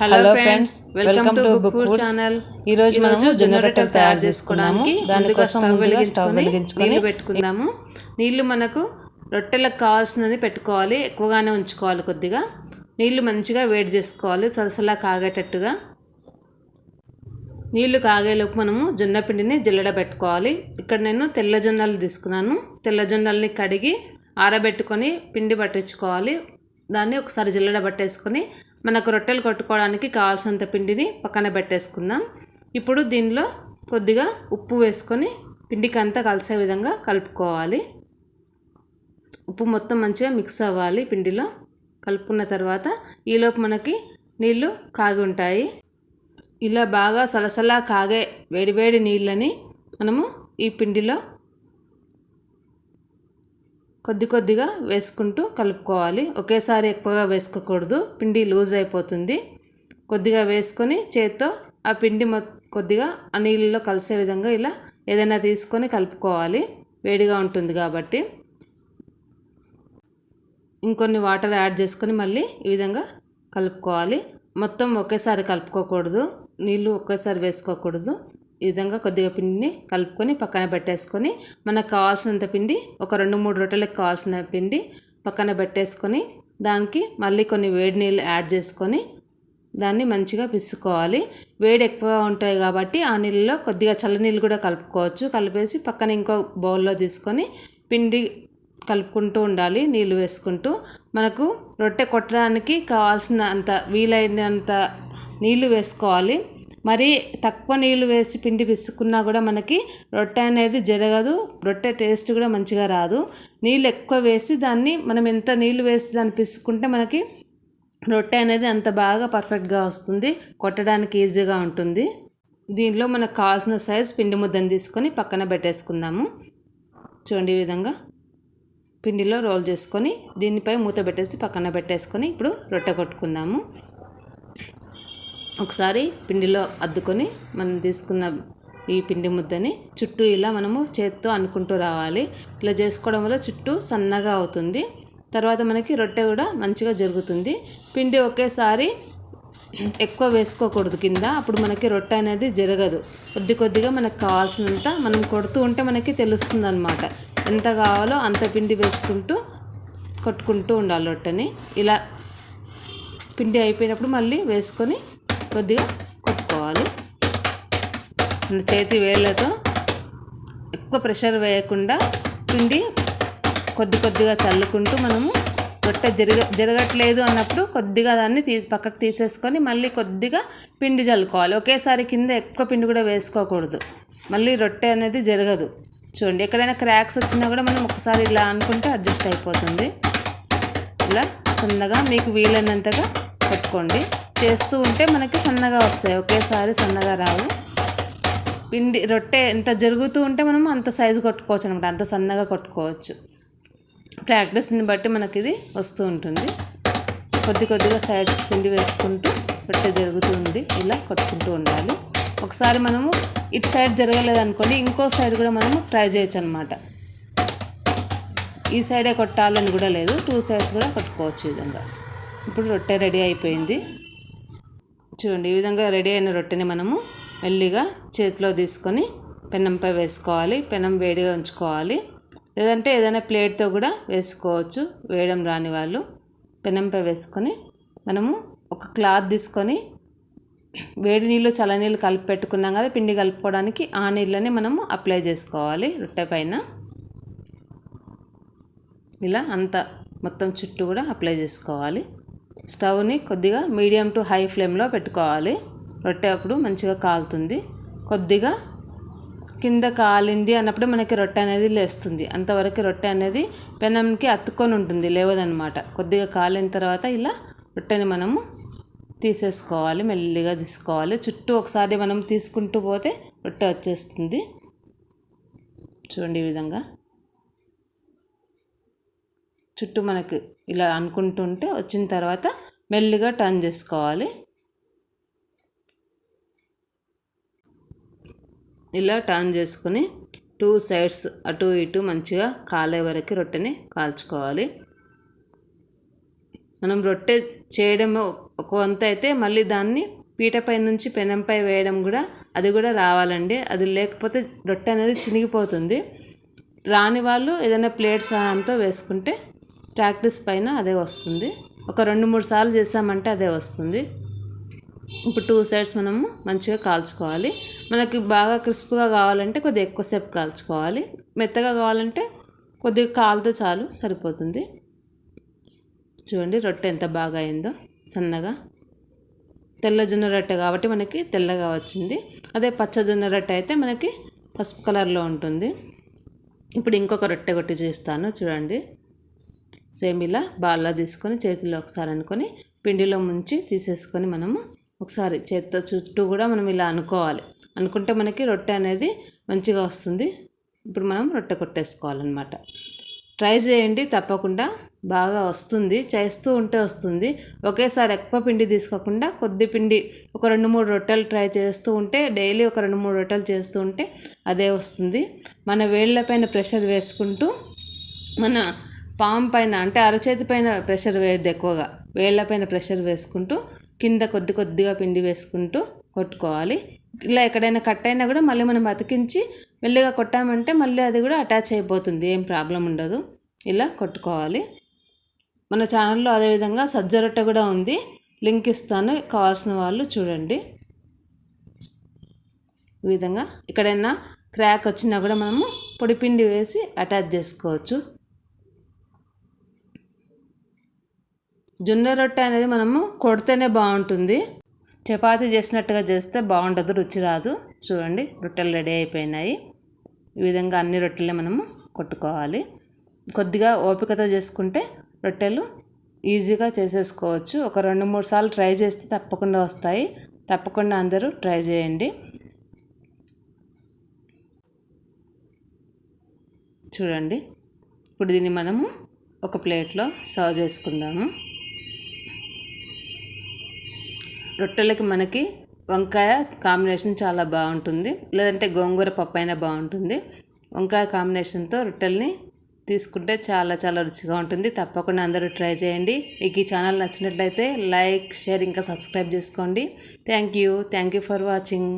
Hello friends welcome to book food channel ఈ రోజు మనం జొన్న రొట్టెలు తయారు చేసుకోవడానికి దానికోసం స్టవ్ ముందుగా స్టవ్ వెలిగించుకొని పెట్టుకుందాము. నీళ్ళు మనకు రొట్టెలకు కావాల్సినది పెట్టుకోవాలి ఎక్కువగానే ఉంచుకోవాలి కొద్దిగా. నీళ్ళు మంచిగా వేడి చేసుకోవాలి సలసలా కాగేటట్టుగా. నీళ్ళు కాగేలోపు మనము జొన్న పిండిని జల్లెడ పెట్టుకోవాలి. ఇక్కడ నేను తెల్ల జొన్నలు తీసుకున్నాను. తెల్ల జొన్నల్ని కడిగి ఆరబెట్టుకొని పిండి పట్టించుకోవాలి. దాన్ని ఒకసారి జల్లెడ పట్టేసుకొని మనకు రొట్టెలు కొట్టుకోవడానికి కావాల్సినంత పిండిని పక్కన పెట్టేసుకుందాం. ఇప్పుడు దీనిలో కొద్దిగా ఉప్పు వేసుకొని పిండికి అంతా కలిసే విధంగా కలుపుకోవాలి. ఉప్పు మొత్తం మంచిగా మిక్స్ అవ్వాలి పిండిలో. కలుపుకున్న తర్వాత ఈలోపు మనకి నీళ్ళు కాగి ఉంటాయి. ఇలా బాగా సలసలా కాగే వేడివేడి నీళ్ళని మనము ఈ పిండిలో కొద్ది కొద్దిగా వేసుకుంటూ కలుపుకోవాలి. ఒకేసారి ఎక్కువగా వేసుకోకూడదు. పిండి లూజ్ అయిపోతుంది. కొద్దిగా వేసుకొని చేత్తో ఆ పిండి కొద్దిగా ఆ నీళ్ళలో కలిసే విధంగా ఇలా ఏదైనా తీసుకొని కలుపుకోవాలి. వేడిగా ఉంటుంది కాబట్టి. ఇంకొన్ని వాటర్ యాడ్ చేసుకొని మళ్ళీ ఈ విధంగా కలుపుకోవాలి. మొత్తం ఒకేసారి కలుపుకోకూడదు. నీళ్ళు ఒకేసారి వేసుకోకూడదు. ఈ విధంగా కొద్దిగా పిండిని కలుపుకొని పక్కన పెట్టేసుకొని మనకు కావాల్సినంత పిండి ఒక రెండు మూడు రొట్టెలకు కావాల్సిన పిండి పక్కన పెట్టేసుకొని దానికి మళ్ళీ కొన్ని వేడి నీళ్ళు యాడ్ చేసుకొని దాన్ని మంచిగా పిసుకోవాలి వేడి ఎక్కువగా ఉంటాయి కాబట్టి ఆ నీళ్ళలో కొద్దిగా చల్లనీళ్ళు కూడా కలుపుకోవచ్చు. కలిపేసి పక్కన ఇంకో బౌల్లో తీసుకొని పిండి కలుపుకుంటూ ఉండాలి నీళ్ళు వేసుకుంటూ. మనకు రొట్టె కొట్టడానికి కావాల్సిన అంత వీలైనంత నీళ్ళు వేసుకోవాలి. మరి తక్కువ నీళ్ళు వేసి పిండి పిసుకున్నా కూడా మనకి రొట్టె అనేది జరగదు. రొట్టె టేస్ట్ కూడా మంచిగా రాదు. నీళ్ళు ఎక్కువ వేసి దాన్ని మనం ఎంత నీళ్ళు వేసి దాన్ని పిసుకుంటే మనకి రొట్టె అనేది అంత బాగా పర్ఫెక్ట్గా వస్తుంది. కొట్టడానికి ఈజీగా ఉంటుంది. దీనిలో మనకు కావాల్సిన సైజ్ పిండి ముద్దను తీసుకొని పక్కన పెట్టేసుకుందాము. చూడండి ఈ విధంగా పిండిలో రోల్ చేసుకొని దీనిపై మూత పెట్టేసి పక్కన పెట్టేసుకొని ఇప్పుడు రొట్టె కొట్టుకుందాము. ఒకసారి పిండిలో అద్దుకొని మనం తీసుకున్న ఈ పిండి ముద్దని చుట్టూ ఇలా మనము చేత్తో అనుకుంటూ రావాలి. ఇలా చేసుకోవడం వల్ల చుట్టూ సన్నగా అవుతుంది. తర్వాత మనకి రొట్టె కూడా మంచిగా జరుగుతుంది. పిండి ఒకేసారి ఎక్కువ వేసుకోకూడదు కింద. అప్పుడు మనకి రొట్టె అనేది జరగదు. కొద్ది కొద్దిగా మనకు కావాల్సినంత మనం కొడుతూ ఉంటే మనకి తెలుస్తుంది అనమాట ఎంత కావాలో అంత పిండి వేసుకుంటూ కొట్టుకుంటూ ఉండాలి రొట్టెని. ఇలా పిండి అయిపోయినప్పుడు మళ్ళీ వేసుకొని కొద్దిగా కొట్టుకోవాలి. చేతి వేళ్ళతో ఎక్కువ ప్రెషర్ వేయకుండా పిండి కొద్ది కొద్దిగా చల్లుకుంటూ మనము రొట్టె జరగ జరగట్లేదు అన్నప్పుడు కొద్దిగా దాన్ని తీ పక్కకు తీసేసుకొని మళ్ళీ కొద్దిగా పిండి చల్లుకోవాలి. ఒకేసారి కింద ఎక్కువ పిండి కూడా వేసుకోకూడదు. మళ్ళీ రొట్టె అనేది జరగదు. చూడండి ఎక్కడైనా క్రాక్స్ వచ్చినా కూడా మనం ఒకసారి ఇలా అనుకుంటే అడ్జస్ట్ అయిపోతుంది. ఇలా సన్నగా మీకు వీలైనంతగా పెట్టుకోండి చేస్తూ ఉంటే మనకి సన్నగా వస్తాయి. ఒకేసారి సన్నగా రావు. పిండి రొట్టె ఎంత జరుగుతూ ఉంటే మనం అంత సైజు కొట్టుకోవచ్చు అనమాట. అంత సన్నగా కొట్టుకోవచ్చు. ప్రాక్టీస్ని బట్టి మనకి ఇది వస్తూ ఉంటుంది. కొద్ది కొద్దిగా సైడ్స్ పిండి వేసుకుంటూ రొట్టె జరుగుతుంది ఇలా కొట్టుకుంటూ ఉండాలి. ఒకసారి మనము ఇటు సైడ్ జరగలేదు అనుకోండి ఇంకో సైడ్ కూడా మనము ట్రై చేయొచ్చు అనమాట. ఈ సైడే కొట్టాలని కూడా లేదు. టూ సైడ్స్ కూడా కొట్టుకోవచ్చు ఈ విధంగా. ఇప్పుడు రొట్టె రెడీ అయిపోయింది. చూడండి ఈ విధంగా రెడీ అయిన రొట్టెని మనము మెల్లిగా చేతిలో తీసుకొని పెనంపై వేసుకోవాలి. పెనం వేడిగా ఉంచుకోవాలి. లేదంటే ఏదైనా ప్లేట్తో కూడా వేసుకోవచ్చు. వేయడం రాని వాళ్ళు పెనంపై వేసుకొని మనము ఒక క్లాత్ తీసుకొని వేడి నీళ్ళు చల్ల నీళ్ళు కలిపి పెట్టుకున్నాం కదా పిండి కలుపుకోవడానికి ఆ నీళ్ళని మనము అప్లై చేసుకోవాలి రొట్టె పైన. ఇలా అంత మొత్తం చుట్టూ కూడా అప్లై చేసుకోవాలి. స్టవ్ని కొద్దిగా మీడియం టు హై ఫ్లేమ్లో పెట్టుకోవాలి. రొట్టె అప్పుడు మంచిగా కాలుతుంది. కొద్దిగా కింద కాలింది అన్నప్పుడు మనకి రొట్టె అనేది లేస్తుంది. అంతవరకు రొట్టె అనేది పెనంకి అత్తుకొని ఉంటుంది లేవదనమాట కొద్దిగా కాలిన తర్వాత ఇలా రొట్టెని మనము తీసేసుకోవాలి మెల్లిగా తీసుకోవాలి. చుట్టూ ఒకసారి మనం తీసుకుంటూ పోతే రొట్టె వచ్చేస్తుంది. చూడండి ఈ విధంగా. చుట్టూ మనకి ఇలా అనుకుంటుంటే వచ్చిన తర్వాత మెల్లిగా టర్న్ చేసుకోవాలి. ఇలా టర్న్ చేసుకుని టూ సైడ్స్ అటు ఇటు మంచిగా కాలే వరకు రొట్టెని కాల్చుకోవాలి. మనం రొట్టె చేయడం ఒక వంత అయితే మళ్ళీ దాన్ని పీటపై నుంచి పెనంపై వేయడం కూడా అది కూడా రావాలండి. అది లేకపోతే రొట్టె అనేది చినిగిపోతుంది. రాని వాళ్ళు ఏదైనా ప్లేట్ సహాయంతో వేసుకుంటే ప్రాక్టీస్ పైన అదే వస్తుంది. ఒక రెండు మూడు సార్లు చేసామంటే అదే వస్తుంది. ఇప్పుడు టూ సైడ్స్ మనము మంచిగా కాల్చుకోవాలి. మనకి బాగా క్రిస్ప్గా కావాలంటే కొద్దిగా ఎక్కువసేపు కాల్చుకోవాలి. మెత్తగా కావాలంటే కొద్దిగా కాలితే చాలు సరిపోతుంది. చూడండి రొట్టె ఎంత బాగా అయిందో సన్నగా. తెల్ల జొన్న రొట్టె కాబట్టి మనకి తెల్లగా వచ్చింది. అదే పచ్చ జొన్న రొట్టె అయితే మనకి పసుపు కలర్లో ఉంటుంది. ఇప్పుడు ఇంకొక రొట్టె కొట్టి చూస్తాను చూడండి. సేమ్ ఇలా బాల్లా తీసుకొని చేతిలో ఒకసారి అనుకొని పిండిలో ముంచి తీసేసుకొని మనము ఒకసారి చేతితో చుట్టూ కూడా మనం ఇలా అనుకోవాలి. అనుకుంటే మనకి రొట్టె అనేది మంచిగా వస్తుంది. ఇప్పుడు మనం రొట్టె కొట్టేసుకోవాలన్నమాట. ట్రై చేయండి తప్పకుండా బాగా వస్తుంది. చేస్తూ ఉంటే వస్తుంది. ఒకేసారి ఎక్కువ పిండి తీసుకోకుండా కొద్ది పిండి ఒక రెండు మూడు రొట్టెలు ట్రై చేస్తూ ఉంటే డైలీ ఒక రెండు మూడు రొట్టెలు చేస్తూ ఉంటే అదే వస్తుంది. మన వేళ్ళపైన ప్రెషర్ వేసుకుంటూ మన పామ్ పైన అంటే అరచేతి పైన ప్రెషర్ వేయద్దు ఎక్కువగా. వేళ్ళపైన ప్రెషర్ వేసుకుంటూ కింద కొద్ది కొద్దిగా పిండి వేసుకుంటూ కొట్టుకోవాలి. ఇలా ఎక్కడైనా కట్ అయినా కూడా మళ్ళీ మనం అతికించి మెల్లిగా కొట్టామంటే మళ్ళీ అది కూడా అటాచ్ అయిపోతుంది ఏం ప్రాబ్లం ఉండదు. ఇలా కొట్టుకోవాలి. మన ఛానల్లో అదేవిధంగా సజ్జ రొట్టె కూడా ఉంది. లింక్ ఇస్తాను కావాల్సిన వాళ్ళు చూడండి. ఈ విధంగా ఎక్కడైనా క్రాక్ వచ్చినా కూడా మనము పొడిపిండి వేసి అటాచ్ చేసుకోవచ్చు. జొన్న రొట్టె అనేది మనము కొడితేనే బాగుంటుంది. చపాతీ చేసినట్టుగా చేస్తే బాగుండదు రుచి రాదు. చూడండి రొట్టెలు రెడీ అయిపోయినాయి. ఈ విధంగా అన్ని రొట్టెలే మనము కొట్టుకోవాలి. కొద్దిగా ఓపికతో చేసుకుంటే రొట్టెలు ఈజీగా చేసేసుకోవచ్చు. ఒక రెండు మూడు సార్లు ట్రై చేస్తే తప్పకుండా వస్తాయి. తప్పకుండా అందరూ ట్రై చేయండి. చూడండి ఇప్పుడు దీన్ని మనము ఒక ప్లేట్లో సర్వ్ చేసుకుందాము. రొట్టెలకి మనకి వంకాయ కాంబినేషన్ చాలా బాగుంటుంది. లేదంటే గోంగూర పప్పు అయినా బాగుంటుంది. వంకాయ కాంబినేషన్తో రొట్టెల్ని తీసుకుంటే చాలా చాలా రుచిగా ఉంటుంది. తప్పకుండా అందరూ ట్రై చేయండి. మీకు ఈ ఛానల్ నచ్చినట్లయితే లైక్ షేర్ ఇంకా సబ్స్క్రైబ్ చేసుకోండి. Thank you. Thank you for watching.